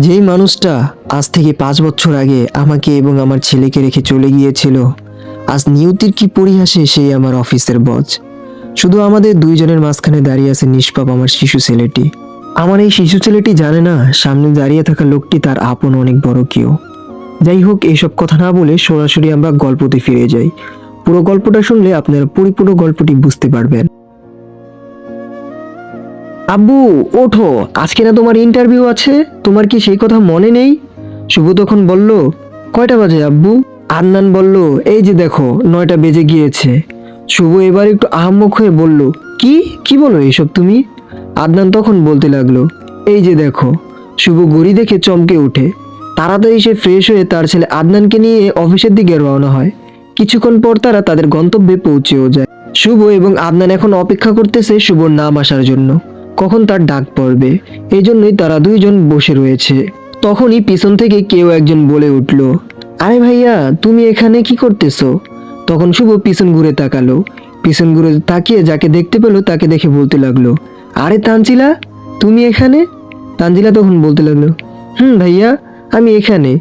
যেই মানুষটা আজ থেকে পাঁচ বছর আগে আমাকে এবং আমার ছেলেকে রেখে চলে গিয়েছিল, আজ নিয়তির কি পরিহাসে সেই আমার অফিসের বজ। শুধু আমাদের দুইজনের মাঝখানে দাঁড়িয়ে আছে নিষ্পাপ আমার শিশু ছেলেটি। আমার এই শিশু ছেলেটি জানে না, সামনে দাঁড়িয়ে থাকা লোকটি তার আপন অনেক বড় কেউ। যাই হোক এইসব কথা না বলে সরাসরি আমরা গল্পতে ফিরে যাই। পুরো গল্পটা শুনলে আপনারা পরিপূর্ণ গল্পটি বুঝতে পারবেন। আব্বু, ওঠো। আজকে না তোমার ইন্টারভিউ আছে? তোমার কি সেই কথা মনে নেই? শুভ তখন বলল, কয়টা বাজে আব্বু? আদনান বলল, এই যে দেখো, নয়টা বেজে গিয়েছে। শুভ এবার একটু আহাম্মক হয়ে বলল, কি? কি বলো এইসব তুমি? আদনান তখন বলতে লাগল, এই যে দেখো, শুভ ঘড়ি দেখে চমকে ওঠে। তাড়াতাড়ি সে ফ্রেশ হয়ে তার ছেলে আদনানকে নিয়ে অফিসের দিকে রওনা হয়। কিছুক্ষণ পর তারা তাদের গন্তব্যে পৌঁছেও যায়। শুভ এবং আদনান এখন অপেক্ষা করতেছে শুভর নাম আসার জন্য। কখন তার ডাক পড়বে? এই জন্যই তারা দুইজন বসে রয়েছে। তখনই পিছন থেকে কেউ একজন বলে উঠল, আরে ভাইয়া, তুমি এখানে কি করতেছো? তখন শুভ পিছন ঘুরে তাকালো। পিছন ঘুরে তাকিয়ে যাকে দেখতে পেল, তাকে দেখে বলতে লাগল, আরে তানজিলা, তুমি এখানে? তানজিলা তখন বলতে লাগল, হুম ভাইয়া, আমি এখানে।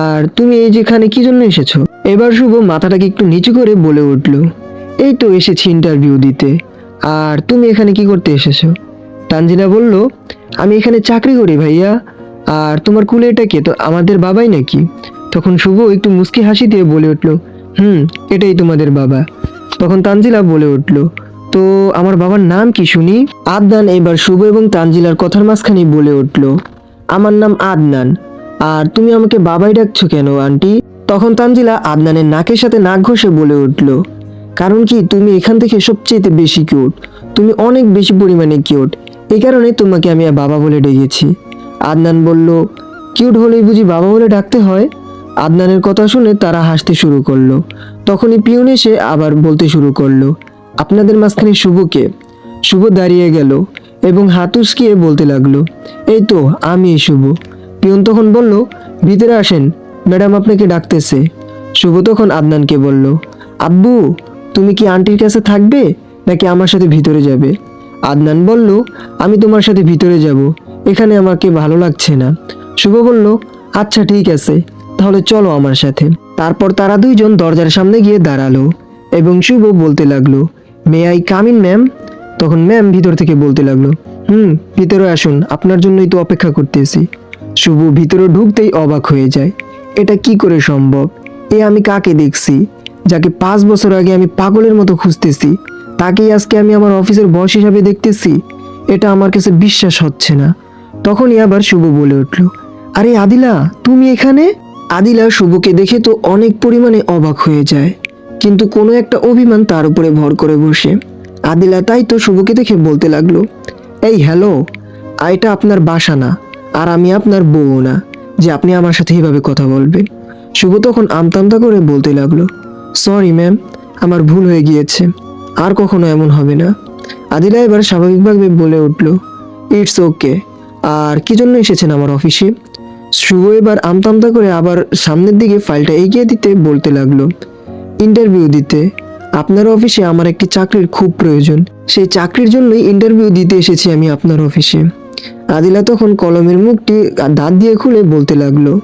আর তুমি এই যেখানে, কি জন্য এসেছ? এবার শুভ মাথাটাকে একটু নিচু করে বলে উঠল, এই তো এসেছি ইন্টারভিউ দিতে। আর তুমি এখানে কি করতে এসেছ? তানজিলা বলল, আমি এখানে চাকরি করি ভাইয়া, আর তোমার কুলে এটা কে? তো আমাদের বাবাই নাকি? তখন শুভ একটু মুস্কি হাসি দিয়ে বলে উঠল, হুম, এটাই তোমাদের বাবা। তখন তানজিলা বলে উঠল, তো আমার বাবার নাম কি শুনি? আদনান এবার শুভ এবং তানজিলার কথার মাঝখানে বলে উঠল, আমার নাম আদনান, আর তুমি আমাকে বাবাই ডাকছো কেন, আন্টি? তখন তানজিলা আদনানের নাকের সাথে নাক ঘষে বলে উঠল, কারণ কি তুমি এখান থেকে সবচেয়ে বেশি কিউট তুমি অনেক বেশি পরিমাণে কিউট এই কারণে তোমাকে আমি বাবা বলে ডেকেছি। আদনান বলল, কিউট হলেই বুঝি বাবা বলে ডাকতে হয়? আদনানের কথা শুনে তারা হাসতে শুরু করল। তখনই পিউন এসে আবার বলতে শুরু করল, আপনাদের মাঝখানে শুভকে শুভ দাঁড়িয়ে গেল এবং হাত উস্কিয়ে বলতে লাগল, এই তো, আমি শুভ। পিয়ন তখন বলল, ভিতরে আসেন, ম্যাডাম আপনাকে ডাকতেছে। শুভ তখন আদনানকে বলল, আব্বু, তুমি কি আন্টির কাছে থাকবে নাকি আমার সাথে ভিতরে যাবে? আদনান বলল, আমি তোমার সাথে ভিতরে যাব। এখানে আমাকে ভালো লাগছে না? শুভ বলল আচ্ছা ঠিক আছে। তাহলে চলো আমার সাথে। তারপর তারা দুইজন দরজার সামনে গিয়ে দাঁড়াল এবং শুভ বলতে লাগল, may I come in ma'am? তখন ম্যাম ভিতর থেকে বলতে লাগল, হুম, ভিতরে আসুন, আপনার জন্যই তো অপেক্ষা করতেছি। শুভ ভিতরে ঢুকতেই অবাক হয়ে যায়, এটা কি করে সম্ভব? এ আমি কাকে দেখছি? যাকে পাঁচ বছর আগে আমি পাগলের মতো খুঁজতেছি। তাকেই আজকে আমি আমার অফিসের বস হিসাবে দেখতেছি। এটা আমার কাছে বিশ্বাস হচ্ছে না। তখনই আবার শুভ বলে উঠল, আরে আদিলা, তুমি এখানে? আদিলা শুভকে দেখে তো অনেক পরিমাণে অবাক হয়ে যায়, কিন্তু কোনো একটা অভিমান তার উপরে ভর করে বসে। আদিলা তাই তো শুভকে দেখে বলতে লাগল, এই, হ্যালো এটা আপনার বাসা না, আর আমি আপনার বউ না, যে আপনি আমার সাথে এইভাবে কথা বলবেন। শুভ তখন আমতামতা করে বলতে লাগল, সরি, ম্যাম, আমার ভুল হয়ে গিয়েছে। আর কখনো এমন হবে না। আদিলা এবার স্বাভাবিকভাবে বলে উঠল ইটস ওকে আর কি জন্য এসেছেন আমার অফিসে? শুভ এবার আমতামতা করে আবার সামনের দিকে ফাইলটা এগিয়ে দিতে বলতে লাগল ইন্টারভিউ দিতে। আপনার অফিসে আমার একটি চাকরির খুব প্রয়োজন। সেই চাকরির জন্যই ইন্টারভিউ দিতে এসেছি আমি আপনার অফিসে। আদিলা তখন কলমের মুখটি দাঁত দিয়ে খুলে বলতে লাগল,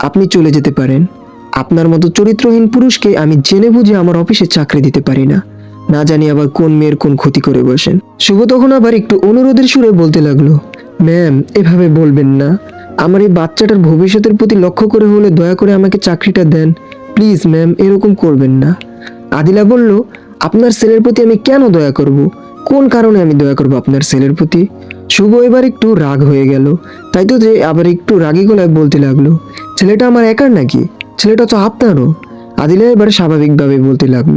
আপনি চলে যেতে পারেন। আপনার মতো চরিত্রহীন পুরুষকে আমি জেনে বুঝে আমার অফিসে চাকরি দিতে পারি না। না জানি আবার কোন মেয়ের কোন ক্ষতি করে বসেন। শুভ তখন আবার একটু অনুরোধের সুরে বলতে লাগল, ম্যাম, এভাবে বলবেন না। আমার এই বাচ্চাটার ভবিষ্যতের প্রতি লক্ষ্য করে হলে দয়া করে আমাকে চাকরিটা দেন। প্লিজ, ম্যাম, এরকম করবেন না। আদিলা বলল, আপনার ছেলের প্রতি আমি কেন দয়া করব? কোন কারণে আমি দয়া করব আপনার ছেলের প্রতি? শুভ এবার একটু রাগ হয়ে গেল। তাই তো যে আবার একটু রাগী গলায় বলতে লাগল, ছেলেটা আমার একার নাকি? ছেলেটা তো আপনারও। আদিলা এবার স্বাভাবিকভাবে বলতে লাগল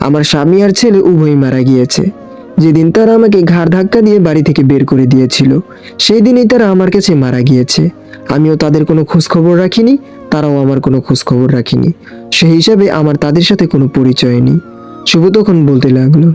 আমার স্বামী আর ছেলে উভয়ই মারা গিয়েছে। যেদিন তারা আমাকে ঘাড় ধাক্কা দিয়ে বাড়ি থেকে বের করে দিয়েছিল সেই দিনই তারা আমার কাছে মারা গিয়েছে। আমিও তাদের কোনো খোঁজ খবর রাখিনি, তারাও আমার কোনো খোঁজ খবর রাখিনি। সেই হিসাবে আমার তাদের সাথে কোনো পরিচয় নেই। শুভ তখন বলতে লাগল,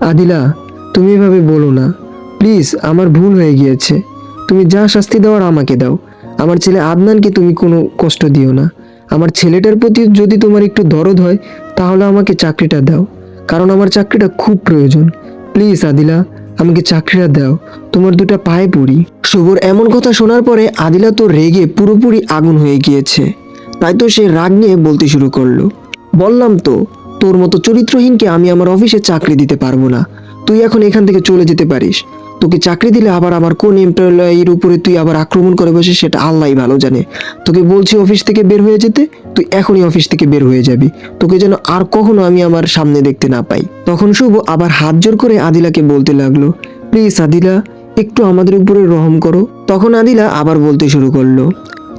আদিলা, তুমি এভাবে বলো না। প্লিজ, আমার ভুল হয়ে গিয়েছে। তুমি যা শাস্তি দেওয়ার আমাকে দাও। আমার ছেলে আদনানকে তুমি কোনো কষ্ট দিও না। আমার ছেলেটার প্রতি যদি তোমার একটু দরদ হয় তাহলে আমাকে চাকরিটা দাও। কারণ আমার চাকরিটা খুব প্রয়োজন। প্লিজ আদিলা, আমাকে চাকরিটা দাও। তোমার দুটো পায়ে পড়ি। শুভর এমন কথা শোনার পরে আদিলা তো রেগে পুরোপুরি আগুন হয়ে গিয়েছে। তাই তো সে রাগ নিয়ে বলতে শুরু করল। বললাম তো, তোর মতো চরিত্রহীনকে আমি আমার অফিসে চাকরি দিতে পারব না। তুই এখন এখান থেকে চলে যেতে পারিস। তোকে চাকরি দিলে আবার আমার কোন এমপ্লয়ের উপরে তুই আবার আক্রমণ করে বসে, সেটা আল্লাহ ভালো জানে। তোকে বলছি অফিস থেকে বের হয়ে যেতে, তুই এখনই অফিস থেকে বের হয়ে যাবি। তোকে যেন আর কখনো আমি আমার সামনে দেখতে না পাই। তখন শুভ আবার হাত জোর করে আদিলাকে বলতে লাগল প্লিজ আদিলা, একটু আমাদের উপরে রহম করো। তখন আদিলা আবার বলতে শুরু করল,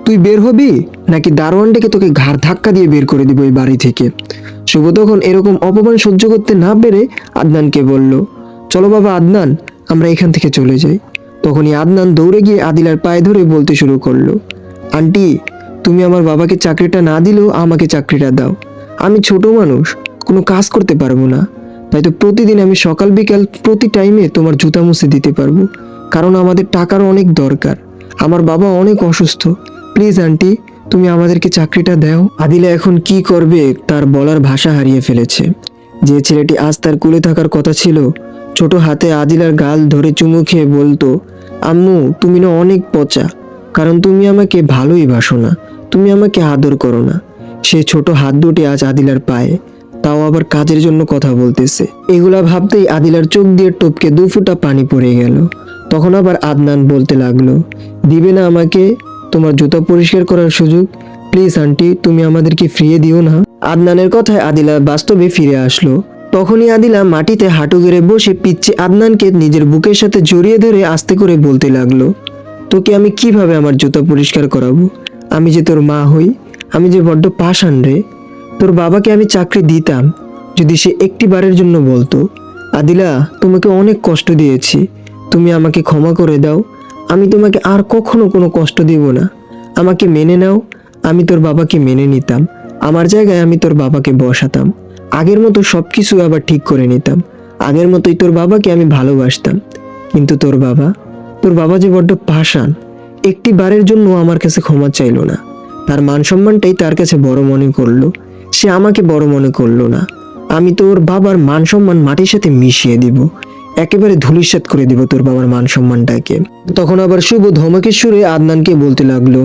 তুই বের হবি? নাকি দারোয়ান ডেকে তোকে ঘাড় ধাক্কা দিয়ে বের করে দিব এই বাড়ি থেকে? শুভ তখন এরকম অপমান সহ্য করতে না পেরে আদনানকে বলল, চলো বাবা আদনান আমরা এখান থেকে চলে যাই। তখনই আদনান দৌড়ে গিয়ে আদিলার পায়ে ধরে বলতে শুরু করল, আন্টি, তুমি আমার বাবাকে চাকরিটা না দিলেও আমাকে চাকরিটা দাও। আমি ছোট মানুষ, কোনো কাজ করতে পারব না। তাই তো প্রতিদিন আমি সকাল বিকাল প্রতি টাইমে তোমার জুতা মুছে দিতে পারব, কারণ আমাদের টাকার অনেক দরকার। আমার বাবা অনেক অসুস্থ। প্লিজ আন্টি, তুমি আমাদেরকে চাকরিটা দাও। আদিলা এখন কি করবে তার বলার ভাষা হারিয়ে ফেলেছে। যে ছেলেটি আজ তার কুলে থাকার কথা ছিল ছোট হাতে আদিলার গাল ধরে চুমু খেয়ে বলতো, আম্মু, তুমি না অনেক পচা, কারণ তুমি আমাকে ভালোই বাসো না, তুমি আমাকে আদর করো না। সে ছোট হাত দুটি আজ আদিলার পায়ে, তাও আবার কাজের জন্য কথা বলতেছে। এগুলা ভাবতেই আদিলার চোখ দিয়ে টপকে দু ফুটা পানি পড়ে গেল। তখন আবার আদনান বলতে লাগল, দিবে না আমাকে, তোমার জুতা পরিষ্কার করার সুযোগ। প্লিজ, আন্টি, তুমি আমাদেরকে ফিরিয়ে দিও না। আদনানের কথায় আদিলা বাস্তবে ফিরে আসলো। তখনই আদিলা মাটিতে হাঁটু গেড়ে বসে পিচ্ছে আদনানকে নিজের বুকের সাথে জড়িয়ে ধরে আস্তে করে বলতে লাগল, তোকে আমি কীভাবে আমার জুতা পরিষ্কার করাবো? আমি যে তোর মা হই, আমি যে বড্ড পাষাণ রে। তোর বাবাকে আমি চাকরি দিতাম, যদি সে একটি বারের জন্য বলতো। আদিলা, তোমাকে অনেক কষ্ট দিয়েছি। তুমি আমাকে ক্ষমা করে দাও। আমি তোমাকে আর কখনো কোনো কষ্ট দিব না। আমাকে মেনে নাও। আমি তোর বাবাকে মেনে নিতাম। আমার জায়গায় আমি তোর বাবাকে বসাতাম। আগের মতো সব কিছু আবার ঠিক করে নিতাম। আগের মতোই তোর বাবাকে আমি ভালোবাসতাম। কিন্তু তোর বাবা তোর বাবা যে বড্ড পাষাণ, একটি বারের জন্য আমার কাছে ক্ষমা চাইলো না। তার মান সম্মানটাই তার কাছে বড় মনে করল। সে আমাকে বড় মনে করল না। আমি তোর বাবার মান সম্মান মাটির সাথে মিশিয়ে দিব। একেবারে ধুলিসাৎ করে দিব তোর বাবার মান সম্মানটাকে তখন আবার শুভ ধমকের সুরে আদনানকে বলতে লাগল,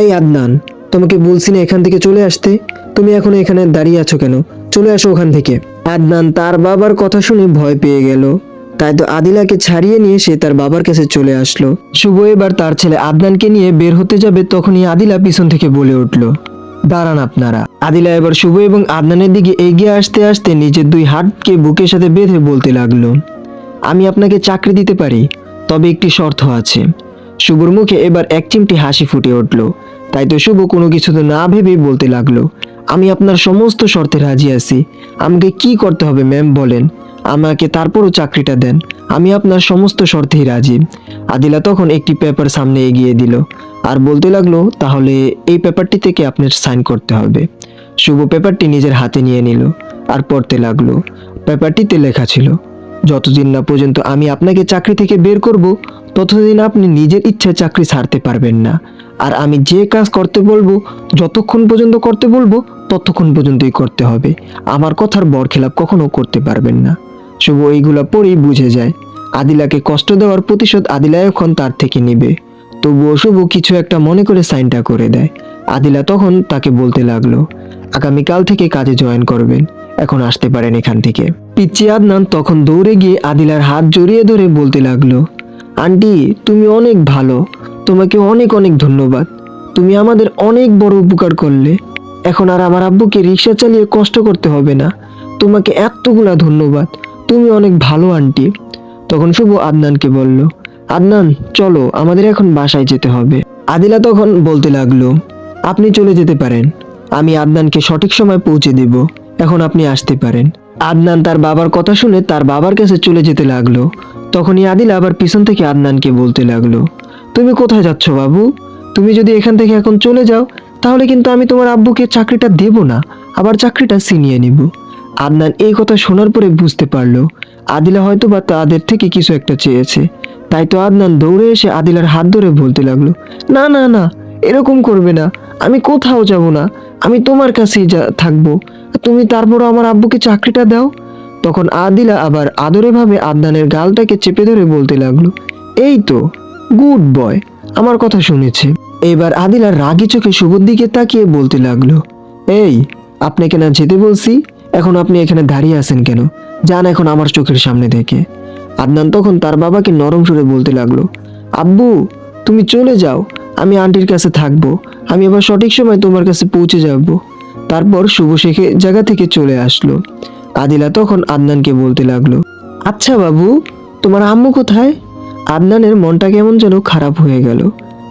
এই আদনান, তোমাকে বলছি না এখান থেকে চলে আসতে? তুমি এখন এখানে দাঁড়িয়ে আছো কেন? চলে আসো ওখান থেকে। আদনান তার বাবার কথা শুনে ভয় পেয়ে গেল। তাই তো আদিলাকে ছাড়িয়ে নিয়ে সে তার বাবার কাছে চলে আসলো। শুভ এবার তার ছেলে আদনানকে নিয়ে বের হতে যাবে তখনই আদিলা পিছন থেকে বলে উঠল দাঁড়ান আপনারা। আদিলা এবার শুভ এবং আদনানের দিকে এগিয়ে আসতে আসতে নিজের দুই হাতকে বুকের সাথে বেঁধে বলতে লাগল আমি আপনাকে চাকরি দিতে পারি তবে একটি শর্ত আছে। শুভর মুখে এবার এক চিমটি হাসি ফুটে উঠল। তাই তো শুভ কোনো কিছু তো না ভেবেই বলতে লাগল আমি আপনার সমস্ত শর্তে রাজি আছি। আমাকে কি করতে হবে, ম্যাম, বলেন। আমাকে তারপরও চাকরিটা দেন। আমি আপনার সমস্ত শর্তেই রাজি। আদিলা তখন একটি পেপার সামনে এগিয়ে দিল। আর বলতে লাগল, তাহলে এই পেপারটি থেকে আপনার সাইন করতে হবে? শুভ পেপারটি নিজের হাতে নিয়ে নিল আর পড়তে লাগল। পেপারটিতে লেখা ছিল, যতদিন না পর্যন্ত আমি আপনাকে চাকরি থেকে বের করব, ততদিন আপনি নিজের ইচ্ছায় চাকরি ছাড়তে পারবেন না। আর আমি যে কাজ করতে বলব, যতক্ষণ পর্যন্ত করতে বলব ততক্ষণ পর্যন্তই করতে হবে। আমার কথার বরখেলাপ কখনো করতে পারবেন না। শুভ এইগুলা পরেই বুঝে যায়। আদিলাকে কষ্ট দেওয়ার প্রতিশোধ আদিলা এখন তার থেকে নেবে। তবুও শুভ কিছু একটা মনে করে সাইনটা করে দেয়। আদিলা তখন তাকে বলতে লাগল, আগামীকাল থেকে কাজে জয়েন করবেন। এখন আসতে পারেন এখান থেকে। পিচ্ছি আদনান তখন দৌড়ে গিয়ে আদিলার হাত জড়িয়ে ধরে বলতে লাগল, আন্টি, তুমি অনেক ভালো। তোমাকে অনেক অনেক ধন্যবাদ। তুমি আমাদের অনেক বড় উপকার করলে। এখন আর আমার আব্বুকে রিক্সা চালিয়ে কষ্ট করতে হবে না। তোমাকে এতগুলা ধন্যবাদ। তুমি অনেক ভালো আন্টি। তখন শুভ আদনানকে বলল, আদনান, চলো, আমাদের এখন বাসায় যেতে হবে। আদিলা তখন বলতে লাগল, আপনি চলে যেতে পারেন। আমি আদনানকে সঠিক সময় পৌঁছে দেব। এখন আপনি আসতে পারেন। আদনান তার বাবার কথা শুনে তার বাবার কাছে চলে যেতে লাগল। তখনই আদিলা আবার পিছন থেকে আদনানকে বলতে লাগল, তুমি কোথায় যাচ্ছ বাবু? তুমি যদি এখান থেকে এখন চলে যাও তাহলে কিন্তু আমি তোমার আব্বুকে চাকরিটা দেব না, আবার চাকরিটা ছিনিয়ে নিব। আদনান এই কথা শোনার পরে বুঝতে পারল, আদিলা হয়তো বা তাদের থেকে কিছু একটা চেয়েছে। তাই তো আদনান দৌড়ে এসে আদিলার হাত ধরে বলতে লাগল, না না না, এরকম করবে না, আমি কোথাও যাব না, আমি তোমার কাছেই যা, থাকব, তুমি তারপরও আমার আব্বুকে চাকরিটা দাও? তখন আদিলা আবার আদরে ভাবে আদনানের গালটাকে চেপে ধরে বলতে লাগল, এই তো, গুড বয়, আমার কথা শুনেছে। এবার আদিলা রাগি চোখে শুভর দিকে তাকিয়ে বলতে লাগল, এই আপনাকে না যেতে বলছি? এখন আপনি এখানে দাঁড়িয়ে আছেন কেন? যান এখন আমার চোখের সামনে থেকে আদনান তখন তার বাবাকে নরম সুরে বলতে লাগল, আব্বু, তুমি চলে যাও, আমি আন্টির কাছে থাকব, আমি এবার সঠিক সময় তোমার কাছে পৌঁছে যাব। তারপর শুভ শেখে জায়গা থেকে চলে আসলো। আদিলা তখন আদনানকে বলতে লাগল আচ্ছা বাবু, তোমার আম্মু কোথায়? আদনানের মনটা কেমন যেন খারাপ হয়ে গেল।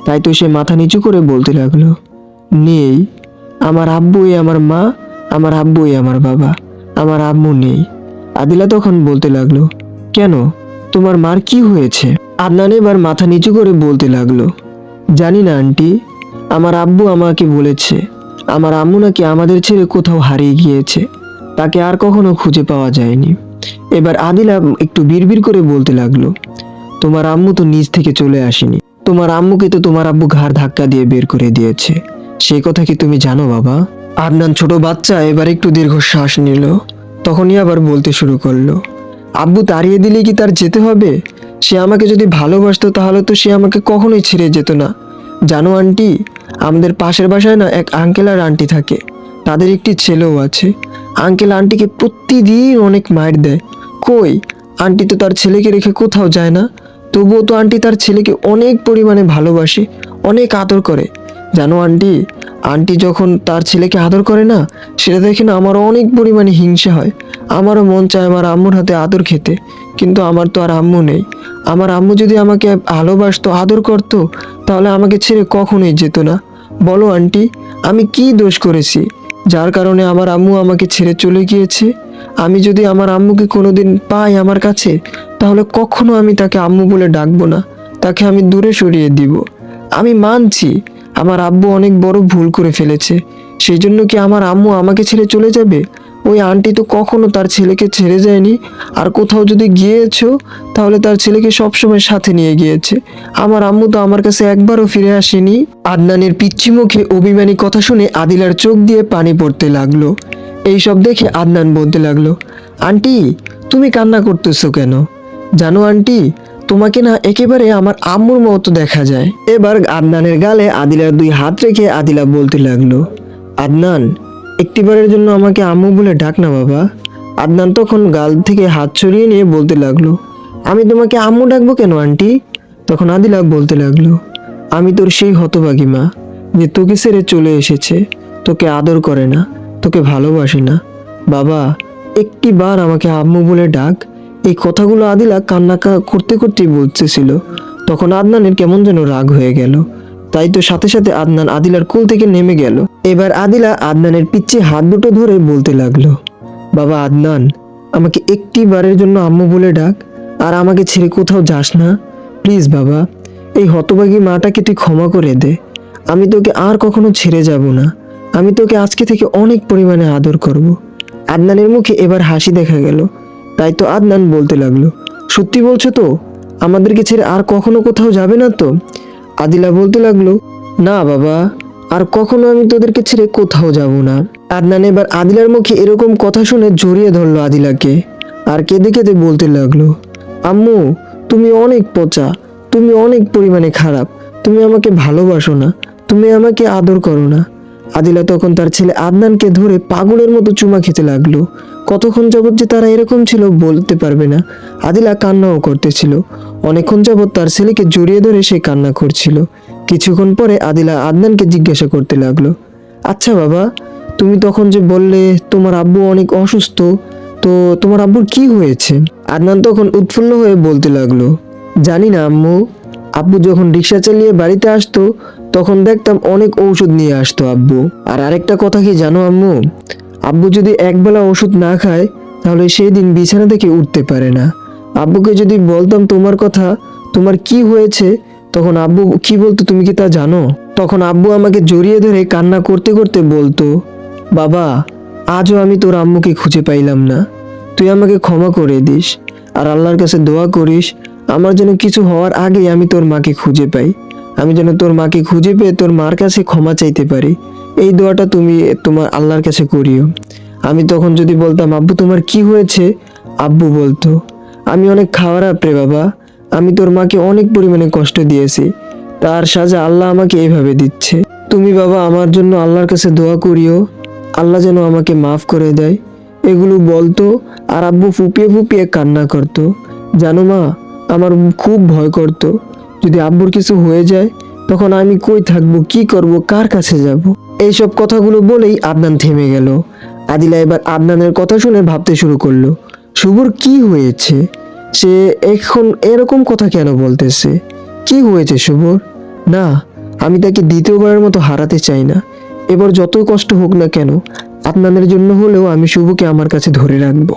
তাই তো সে মাথা নিচু করে বলতে লাগল, নেই, আমার আব্বুই আমার মা, আমার আব্বুই আমার বাবা, আমার আম্মু নেই। আদিলা তখন বলতে লাগল, কেন? তোমার মার কি হয়েছে? আদনান এবার মাথা নিচু করে বলতে লাগল, জানি না আন্টি, আমার আব্বু আমাকে বলেছে, আমার আম্মু নাকি আমাদের ছেড়ে কোথাও হারিয়ে গিয়েছে, তাকে আর কখনো খুঁজে পাওয়া যায়নি। এবার আদিলা একটু বিড়বিড় করে বলতে লাগল, তোমার আম্মু তো নিজ থেকে চলে আসেনি। তোমার আম্মুকে তো তোমার আব্বু ঘাড় ধাক্কা দিয়ে বের করে দিয়েছে। সেই কথা কি তুমি জানো, বাবা? আদনান ছোট বাচ্চা এবার একটু দীর্ঘশ্বাস নিল, তখনই আবার বলতে শুরু করল, আব্বু তাড়িয়ে দিলে কি তার যেতে হবে? সে আমাকে যদি ভালোবাসতো তাহলে তো সে আমাকে কখনোই ছেড়ে যেত না। জানো, আন্টি, আমাদের পাশের বাসায় না এক আঙ্কেল আর আন্টি থাকে, তাদের একটি ছেলেও আছে। আঙ্কেল আন্টিকে প্রতিদিন অনেক মার দেয়। কই, আন্টি তো তার ছেলেকে রেখে কোথাও যায় না। তবুও তো আন্টি তার ছেলেকে অনেক পরিমাণে ভালোবাসে, অনেক আদর করে। জানো আন্টি আন্টি যখন তার ছেলেকে আদর করে না, সেটা দেখে না আমার অনেক পরিমাণে হিংসা হয়। আমারও মন চায় আমার আম্মুর হাতে আদর খেতে, কিন্তু আমার তো আর আম্মু নেই। আমার আম্মু যদি আমাকে ভালোবাসতো, আদর করতো, তাহলে আমাকে ছেড়ে কখনোই যেত না। বলো আন্টি, আমি কি দোষ করেছি? যার কারণে আমার আম্মু আমাকে ছেড়ে চলে গিয়েছে? আমি যদি আমার আম্মুকে কোনোদিন পাই আমার কাছে, তাহলে কখনো আমি তাকে আম্মু বলে ডাকবো না। তাকে আমি দূরে সরিয়ে দিব। আমি মানছি, আমার আব্বু অনেক বড় ভুল করে ফেলেছে। সেই জন্য কি আমার আম্মু আমাকে ছেড়ে চলে যাবে? ওই আন্টি তো কখনো তার ছেলেকে ছেড়ে যায়নি। আর কোথাও যদি গিয়েছো, তাহলে তার ছেলেকে সবসময় সাথে নিয়ে গিয়েছে। আমার আম্মু তো আমার কাছে একবারও ফিরে আসেনি। আদনানের পিচ্ছি মুখে অভিমানী কথা শুনে আদিলার চোখ দিয়ে পানি পড়তে লাগল। এইসব দেখে আদনান বলতে লাগল, আন্টি, তুমি কান্না করতেছো কেন? জানো আন্টি, তোমাকে না একেবারে আমার আম্মুর মতো দেখা যায়। এবার আদনানের গালে আদিলার দুই হাত রেখে আদিলা বলতে লাগল, আদনান, একটিবারের জন্য আমাকে আম্মু বলে ডাক না বাবা। আদনান তখন গাল থেকে হাত ছড়িয়ে নিয়ে বলতে লাগল, আমি তোমাকে আম্মু ডাকবো কেন আন্টি? তখন আদিলা বলতে লাগল, আমি তোর সেই হতভাগী মা যে তোকে ছেড়ে চলে এসেছে, তোকে আদর করে না। তোকে ভালোবাসি না। বাবা একটি বার আমাকে আম্মু বলে ডাক। এই কথাগুলো আদিলা কান্না করতে করতেই বলতেছিল। তখন আদনানের কেমন যেন রাগ হয়ে গেল। তাই তো সাথে সাথে আদনান আদিলার কোল থেকে নেমে গেল। এবার আদিলা আদনানের পিচ্ছে হাত দুটো ধরে বলতে লাগল, বাবা আদনান, আমাকে একটি বারের জন্য আম্মু বলে ডাক। আর আমাকে ছেড়ে কোথাও যাস না। প্লিজ বাবা, এই হতভাগী মাটাকে তুই ক্ষমা করে দে। আমি তোকে আর কখনো ছেড়ে যাব না। আমি তোকে আজকে থেকে অনেক পরিমাণে আদর করব। আদনানের মুখে এবার হাসি দেখা গেল। তাই তো আদনান বলতে লাগল, সত্যি বলছো তো? আমাদেরকে ছেড়ে আর কখনো কোথাও যাবে না তো? আদিলা বলতে লাগল, না বাবা, আর কখনো আমি তোদেরকে ছেড়ে কোথাও যাব না। আদনান এবার আদিলার মুখে এরকম কথা শুনে জড়িয়ে ধরলো আদিলাকে আর কেঁদে কেঁদে বলতে লাগল, আম্মু, তুমি অনেক পচা, তুমি অনেক পরিমাণে খারাপ, তুমি আমাকে ভালোবাসো না, তুমি আমাকে আদর করো না। আদিলা তখন তার ছেলে আদনানকে ধরে পাগলের মতো চুমা খেতে লাগল। কতক্ষণ যাবৎ যে তারা এরকম ছিল বলতে পারবে না। আদিলা কান্নাও করতেছিল। অনেকক্ষণ যাবৎ তার ছেলেকে জড়িয়ে ধরে সে কান্না করছিল। কিছুক্ষণ পরে আদিলা আদনানকে জিজ্ঞাসা করতে লাগল আচ্ছা বাবা, তুমি তখন যে বললে তোমার আব্বু অনেক অসুস্থ, তো তোমার আব্বুর কি হয়েছে? আদনান তখন উৎফুল্ল হয়ে বলতে লাগল, জানি না আম্মু। আব্বু যখন রিক্সা চালিয়ে বাড়িতে আসতো, তখন দেখতাম অনেক ঔষধ নিয়ে আসতো আব্বু। আর আরেকটা কথা কি জানো আম্মু? আব্বু যদি একবেলা ওষুধ না খায়, তাহলে সেই দিন বিছানা থেকে উঠতে পারে না। আব্বুকে যদি বলতাম তোমার কথা, তোমার কি হয়েছে, তখন আব্বু কি বলতো তুমি কি তা জানো? তখন আব্বু আমাকে জড়িয়ে ধরে কান্না করতে করতে বলতো, বাবা, আজও আমি তোর আম্মুকে খুঁজে পাইলাম না। তুই আমাকে ক্ষমা করে দিস, আর আল্লাহর কাছে দোয়া করিস আমার যেন কিছু হওয়ার আগেই আমি তোর মাকে খুঁজে পাই। আমি যেন তোর মাকে খুঁজে পেয়ে তোর মার কাছে ক্ষমা চাইতে পারি। এই দোয়াটা তুমি তোমার আল্লাহর কাছে করিও। আমি তখন যদি বলতাম, আব্বু, তোমার কি হয়েছে? আব্বু বলতো, আমি অনেক খাওয়ার রে বাবা। আমি তোর মাকে অনেক পরিমাণে কষ্ট দিয়েছি। তার সাজা আল্লাহ আমাকে এইভাবে দিচ্ছে। তুমি, বাবা, আমার জন্য আল্লাহর কাছে দোয়া করিও। আল্লাহ যেন আমাকে মাফ করে দেয়। এগুলো বলতো আর আব্বু ফুপিয়ে ফুপিয়ে কান্না করতো, জানো মা আমার খুব ভয় করতো। যদি আব্বুর কিছু হয়ে যায়, তখন আমি কই থাকব, কি করব, কার কাছে যাব? এইসব কথাগুলো বলেই আদনান থেমে গেল। আদিলা এবার আদনানের কথা শুনে ভাবতে শুরু করল শুভর কি হয়েছে? সে এখন এরকম কথা কেন বলতেছে? কি হয়েছে শুভর না, আমি তাকে দ্বিতীয়বারের মতো হারাতে চাই না। এবার যতই কষ্ট হোক না কেন, আদনানের জন্য হলেও আমি শুভকে আমার কাছে ধরে রাখব।